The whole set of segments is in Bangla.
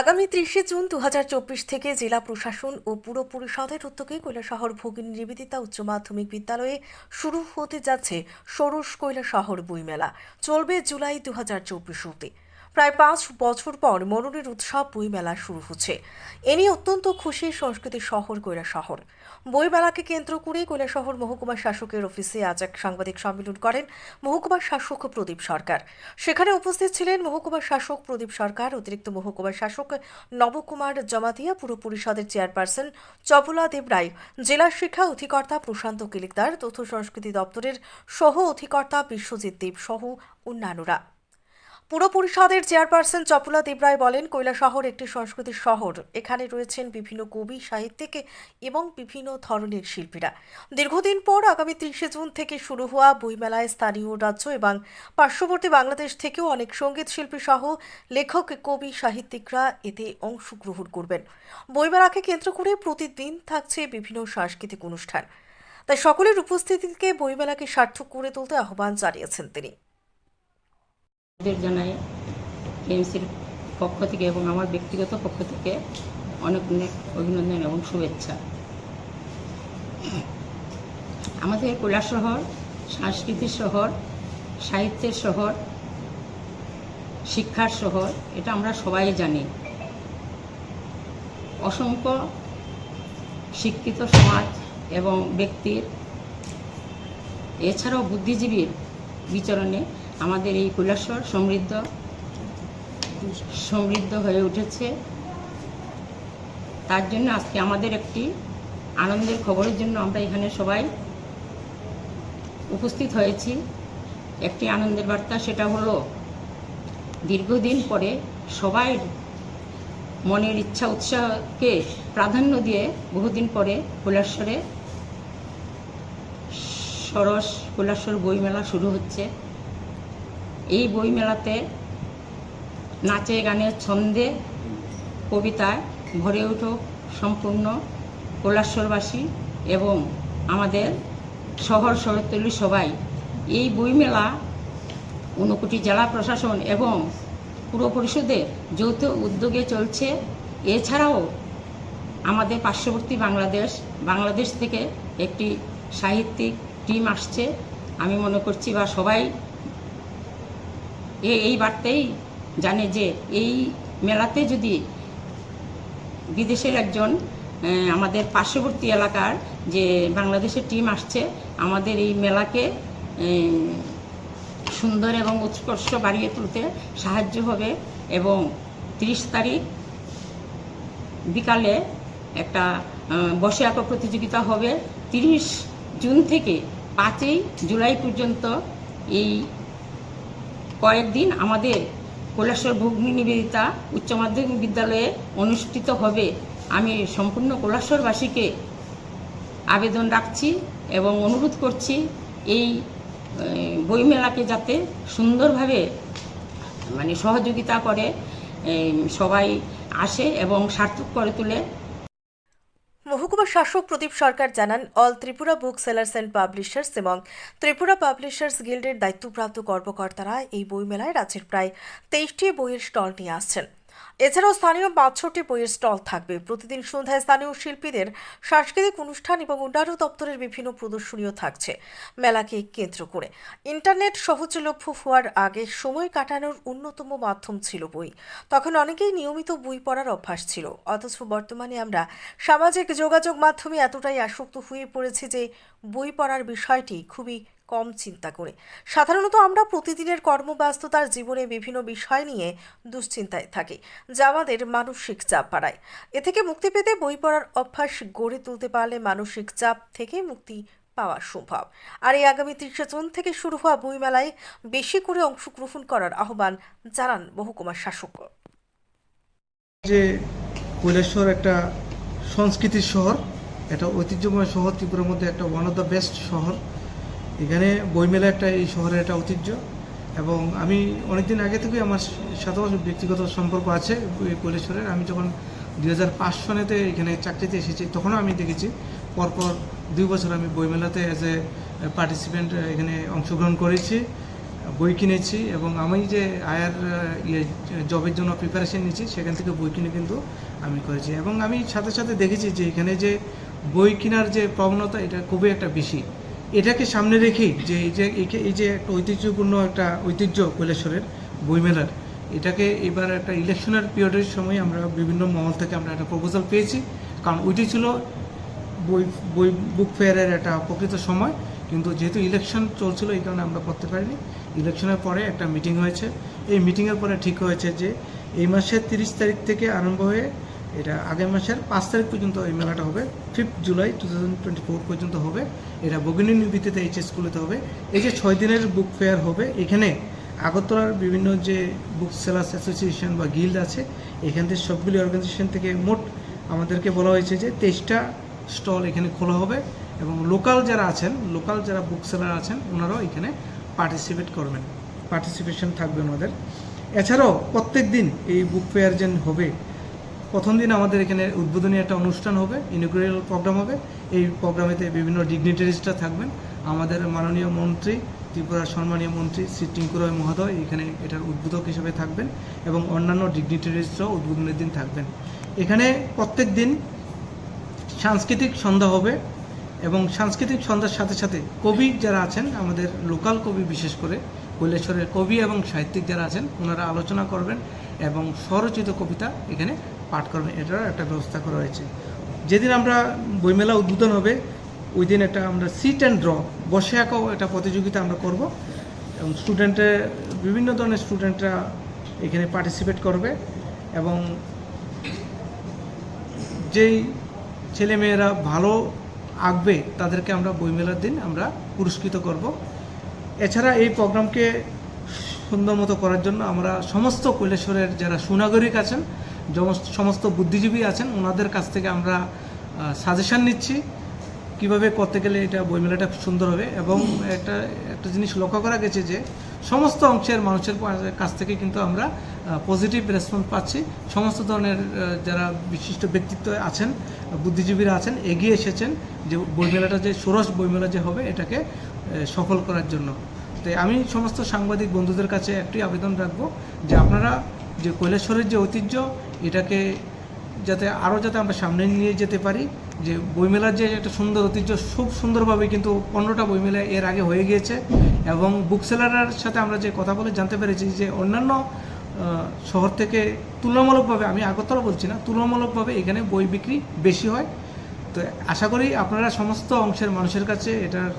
আগামী ত্রিশে জুন দু হাজার চব্বিশ থেকে জেলা প্রশাসন ও পুর পরিষদের উদ্যোগে কৈলাসহর ভগিনী নিবেদিতা উচ্চ মাধ্যমিক বিদ্যালয়ে শুরু হতে যাচ্ছে ষোড়শ কৈলাসহর বইমেলা। চলবে জুলাই দু হাজার চব্বিশ প্রায় পাঁচ বছর পর মননের উৎসব বইমেলা শুরু হচ্ছে। এ নিয়ে অত্যন্ত খুশি সংস্কৃতির শহর কৈলাসহর বইমেলাকে কেন্দ্র করে কৈরা কৈলাসহর মহকুমা শাসকের অফিসে আজ এক সাংবাদিক সম্মেলন করেন মহকুমা শাসক প্রদীপ সরকার। সেখানে উপস্থিত ছিলেন মহকুমা শাসক প্রদীপ সরকার, অতিরিক্ত মহকুমা শাসক নবকুমার জমাতিয়া, পুর পরিষদের চেয়ারপারসন চপলা দেব রায়, জেলা শিক্ষা অধিকর্তা প্রশান্ত কিলিকদার, তথ্য সংস্কৃতি দপ্তরের সহ অধিকর্তা বিশ্বজিৎ দেব সহ অন্যান্যরা। পুর পরিষদের চেয়ারপারসন চপলা দেবরায় বলেন শহর একটি সংস্কৃতির শহর। এখানে রয়েছেন বিভিন্ন কবি, সাহিত্যিক এবং বিভিন্ন ধরনের শিল্পীরা। দীর্ঘদিন পর আগামী ত্রিশে জুন থেকে শুরু হওয়া বইমেলায় স্থানীয় রাজ্য এবং পার্শ্ববর্তী বাংলাদেশ থেকেও অনেক সংগীত শিল্পী সহ লেখক, কবি, সাহিত্যিকরা এতে অংশগ্রহণ করবেন। বইমেলাকে কেন্দ্র করে প্রতিদিন থাকছে বিভিন্ন সাংস্কৃতিক অনুষ্ঠান। তাই সকলের উপস্থিতিকে বইমেলাকে সার্থক করে তুলতে আহ্বান জানিয়েছেন তিনি। দের জানাই কেএমসির পক্ষ থেকে এবং আমার ব্যক্তিগত পক্ষ থেকে অনেক অনেক অভিনন্দন এবং শুভেচ্ছা। আমাদের কৈলাস শহর, সাংস্কৃতিক শহর, সাহিত্যের শহর, শিক্ষার শহর, এটা আমরা সবাই জানি। অসংখ্য শিক্ষিত সমাজ এবং ব্যক্তির, এছাড়াও বুদ্ধিজীবীর বিচরণে আমাদের এই কৈলাসর সমৃদ্ধ সমৃদ্ধ হয়ে উঠেছে। তার জন্য আজকে আমাদের একটি আনন্দের খবরের জন্য আমরা এখানে সবাই উপস্থিত হয়েছি। একটি আনন্দের বার্তা সেটা হলো, দীর্ঘদিন পরে সবাই মনের ইচ্ছা উৎসাহকে প্রাধান্য দিয়ে বহুদিন পরে কৈলাসরে সরস কৈলাসর বইমেলা শুরু হচ্ছে। এই বইমেলাতে নাচে, গানে ছন্দে কবিতায় ভরে উঠুক সম্পূর্ণ কৈলাসরবাসী এবং আমাদের শহর শহরতলি সবাই। এই বইমেলা ঊনকোটি জেলা প্রশাসন এবং পুর পরিষদের যৌথ উদ্যোগে চলছে। এছাড়াও আমাদের পার্শ্ববর্তী বাংলাদেশ বাংলাদেশ থেকে একটি সাহিত্যিক টিম আসছে। আমি মনে করছি বা সবাই এই বার্তাই জানে যে এই মেলাতে যদি বিদেশের একজন আমাদের পার্শ্ববর্তী এলাকার যে বাংলাদেশের টিম আসছে, আমাদের এই মেলাকে সুন্দর এবং উৎকর্ষ বাড়িয়ে তুলতে সাহায্য হবে এবং তিরিশ তারিখ বিকালে একটা বসে আঁকা প্রতিযোগিতা হবে। তিরিশ জুন থেকে পাঁচই জুলাই পর্যন্ত এই কয়েকদিন আমাদের কৈলাসর ভগ্নী নিবেদিতা উচ্চ মাধ্যমিক বিদ্যালয়ে অনুষ্ঠিত হবে। আমি সম্পূর্ণ কৈলাসরবাসীকে আবেদন রাখছি এবং অনুরোধ করছি এই বইমেলাকে যাতে সুন্দরভাবে মানে সহযোগিতা করে সবাই আসে এবং সার্থক করে তোলে। মহকুমা শাসক প্রদীপ সরকার জানান, all Tripura book sellers and publishers এবং ত্রিপুরা পাবলিশার্স গিল্ডের দায়িত্বপ্রাপ্ত কর্মকর্তারা এই বইমেলায় রাজ্যের প্রায় তেইশটি বইয়ের স্টল নিয়ে আসছেন। এছাড়াও স্থানীয় বাছরটি বইয়ের স্টল থাকবে। প্রতিদিন সন্ধ্যায় স্থানীয় শিল্পীদের সাংস্কৃতিক অনুষ্ঠান এবং উন্নয়ন দপ্তরের বিভিন্ন প্রদর্শনীও থাকছে। মেলাকে কেন্দ্র করে। ইন্টারনেট সহজলভ্য হওয়ার আগে সময় কাটানোর অন্যতম মাধ্যম ছিল বই। তখন অনেকেই নিয়মিত বই পড়ার অভ্যাস ছিল। অথচ বর্তমানে আমরা সামাজিক যোগাযোগ মাধ্যমে এতটাই আসক্ত হয়ে পড়েছি যে বই পড়ার বিষয়টি খুবই কম চিন্তা করে। সাধারণত আমরা প্রতিদিনের কর্মব্যস্ততার জীবনে বিভিন্ন বিষয় নিয়ে দুশ্চিন্তায় থাকি, যা আমাদের মানসিক চাপ বাড়ায়। এ থেকে মুক্তি পেতে বই পড়ার অভ্যাস গড়ে তুলতে পারলে মানসিক চাপ থেকে মুক্তি পাওয়া সম্ভব। আর এই আগামী তিরিশে জুন থেকে শুরু হওয়া বইমেলায় বেশি করে অংশগ্রহণ করার আহ্বান জানান মহকুমা শাসক। যে কৈলাসহর একটা সংস্কৃতির শহর এটা ঐতিহ্যময় শহর, ত্রিপুরার মধ্যে একটা ওয়ান অফ দ্য বেস্ট শহর এখানে বইমেলা একটা এই শহরের একটা ঐতিহ্য এবং আমি অনেকদিন আগে থেকেই আমার সাথেও ব্যক্তিগত সম্পর্ক আছে এই কৈলাসহরের আমি যখন দুই হাজার পাঁচ সনেতে এখানে চাকরিতে এসেছি, তখনও আমি দেখেছি পরপর দুই বছর আমি বইমেলাতে অ্যাজ এ পার্টিসিপেন্ট এখানে অংশগ্রহণ করেছি, বই কিনেছি এবং আমি যে আয়ার ইয়ে জবের জন্য প্রিপারেশন নিয়েছি, সেখান থেকে বই কিনে কিন্তু আমি করেছি। এবং আমি সাথে সাথে দেখেছি যে এখানে যে বই কেনার যে প্রবণতা, এটা খুবই একটা বেশি। এটাকে সামনে রেখেই যে এই যে এই যে একটা ঐতিহ্যপূর্ণ একটা ঐতিহ্য কৈলাসরের বইমেলার, এটাকে এবার একটা ইলেকশনের পিরিয়ডের সময় আমরা বিভিন্ন মহল থেকে আমরা একটা প্রপোজাল পেয়েছি। কারণ ওইটি ছিল বই বই বুক ফেয়ারের একটা প্রকৃত সময়। কিন্তু যেহেতু ইলেকশন চলছিল, এই কারণে আমরা করতে পারিনি। ইলেকশনের পরে একটা মিটিং হয়েছে। এই মিটিংয়ের পরে ঠিক হয়েছে যে এই মাসের তিরিশ তারিখ থেকে আরম্ভ হয়ে এটা আগের মাসের পাঁচ তারিখ পর্যন্ত এই মেলাটা হবে। ফিফথ জুলাই টু পর্যন্ত হবে। এটা বগিনী ভিত্তিতে এইচ স্কুলেতে হবে। এই যে ছয় দিনের বুক ফেয়ার হবে, এখানে আগরতলার বিভিন্ন যে বুক সেলার্স অ্যাসোসিয়েশন বা গিল্ড আছে, এখান থেকে সবগুলি অর্গানাইজেশন থেকে মোট আমাদেরকে বলা হয়েছে যে তেইশটা স্টল এখানে খোলা হবে এবং লোকাল যারা আছেন লোকাল যারা বুক সেলার আছেন, ওনারাও এখানে পার্টিসিপেট করবেন। পার্টিসিপেশন থাকবে ওনাদের। এছাড়াও প্রত্যেক দিন এই বুক ফেয়ার যে হবে প্রথম দিন আমাদের এখানে উদ্বোধনী একটা অনুষ্ঠান হবে ইনগ্রেল প্রোগ্রাম হবে। এই প্রোগ্রামেতে বিভিন্ন ডিগনিটারিজরা থাকবেন। আমাদের মাননীয় মন্ত্রী ত্রিপুরার সম্মানীয় মন্ত্রী শ্রী টিঙ্কু রয় মহোদয় এখানে এটার উদ্বোধক হিসেবে থাকবেন এবং অন্যান্য ডিগনিটারিজরাও উদ্বোধনের দিন থাকবেন। এখানে প্রত্যেক দিন সাংস্কৃতিক সন্ধ্যা হবে এবং সাংস্কৃতিক সন্ধ্যার সাথে সাথে কবি যারা আছেন, আমাদের লোকাল কবি বিশেষ করে, কৈলেশ্বরের কবি এবং সাহিত্যিক যারা আছেন, ওনারা আলোচনা করবেন এবং স্বরচিত কবিতা এখানে পাঠ করবেন এটারও একটা ব্যবস্থা করা হয়েছে। যেদিন আমরা বইমেলা উদ্বোধন হবে ওই দিন একটা আমরা সিট অ্যান্ড ড্র বসে আঁকাও একটা প্রতিযোগিতা আমরা করব এবং স্টুডেন্টের বিভিন্ন ধরনের স্টুডেন্টরা এখানে পার্টিসিপেট করবে এবং যেই ছেলেমেয়েরা ভালো আঁকবে, তাদেরকে আমরা বইমেলার দিন আমরা পুরস্কৃত করব। এছাড়া এই প্রোগ্রামকে সুন্দর মতো করার জন্য আমরা সমস্ত কৈলেশ্বরের যারা সুনাগরিক আছেন সমস্ত বুদ্ধিজীবী আছেন, ওনাদের কাছ থেকে আমরা সাজেশন নিচ্ছি কীভাবে করতে গেলে এটা বইমেলাটা সুন্দর হবে। এবং একটা একটা জিনিস লক্ষ্য করা গেছে যে, সমস্ত অংশের মানুষের কাছ থেকে কিন্তু আমরা পজিটিভ রেসপন্স পাচ্ছি। সমস্ত ধরনের যারা বিশিষ্ট ব্যক্তিত্ব আছেন, বুদ্ধিজীবীরা আছেন, এগিয়ে এসেছেন যে বইমেলাটা যে, ষোড়শ বইমেলা যে হবে, এটাকে সফল করার জন্য। তাই আমি সমস্ত সাংবাদিক বন্ধুদের কাছে একটি আবেদন রাখব যে আপনারা যে কৈলাসরের যে ঐতিহ্য, এটাকে যাতে আরও যাতে আমরা সামনে নিয়ে যেতে পারি, যে বইমেলার যে একটা সুন্দর ঐতিহ্য, খুব সুন্দরভাবে কিন্তু পনেরোটা বইমেলা এর আগে হয়ে গিয়েছে এবং বুকসেলারের সাথে আমরা যে কথা বলে জানতে পেরেছি যে অন্যান্য শহর থেকে তুলনামূলকভাবে, আমি আগরতলা বলছি না, তুলনামূলকভাবে এখানে বই বিক্রি বেশি হয়। তো আশা করি আপনারা সমস্ত অংশের মানুষের কাছে এটার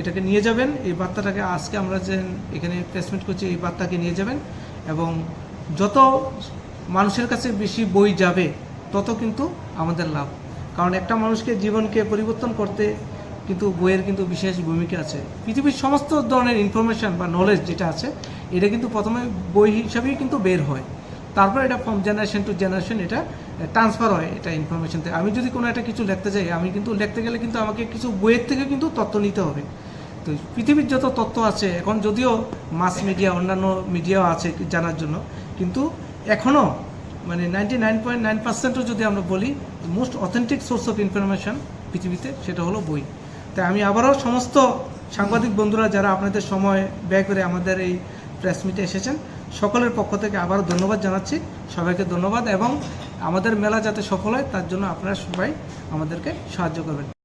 এটাকে নিয়ে যাবেন। এই বার্তাটাকে আজকে আমরা যে এখানে প্লেসমেন্ট করছি, এই বার্তাকে নিয়ে যাবেন এবং যত মানুষের কাছে বেশি বই যাবে, তত কিন্তু আমাদের লাভ। কারণ একটা মানুষকে জীবনকে পরিবর্তন করতে কিন্তু বইয়ের কিন্তু বিশেষ ভূমিকা আছে। পৃথিবীর সমস্ত ধরনের ইনফরমেশন বা নলেজ যেটা আছে, এটা কিন্তু প্রথমে বই হিসাবেই কিন্তু বের হয়। তারপর এটা ফ্রম জেনারেশন টু জেনারেশন এটা ট্রান্সফার হয়, এটা ইনফরমেশন থেকে আমি যদি কোনো একটা কিছু লিখতে যাই, আমি কিন্তু লিখতে গেলে কিন্তু আমাকে কিছু বইয়ের থেকে কিন্তু তথ্য নিতে হবে। তো পৃথিবীর যত তথ্য আছে, এখন যদিও মাস মিডিয়া অন্যান্য মিডিয়াও আছে জানার জন্য, কিন্তু এখনও মানে নাইনটি নাইন পয়েন্ট নাইন পার্সেন্টও যদি আমরা বলি most authentic source of information পৃথিবীতে সেটা হলো বই। তাই আমি আবারও সমস্ত সাংবাদিক বন্ধুরা যারা আপনাদের সময় ব্যয় করে আমাদের এই প্রেস মিটে এসেছেন, সকলের পক্ষ থেকে আবারও ধন্যবাদ জানাচ্ছি। সবাইকে ধন্যবাদ এবং আমাদের মেলা যাতে সফল হয়, তার জন্য আপনারা সবাই আমাদেরকে সাহায্য করবেন।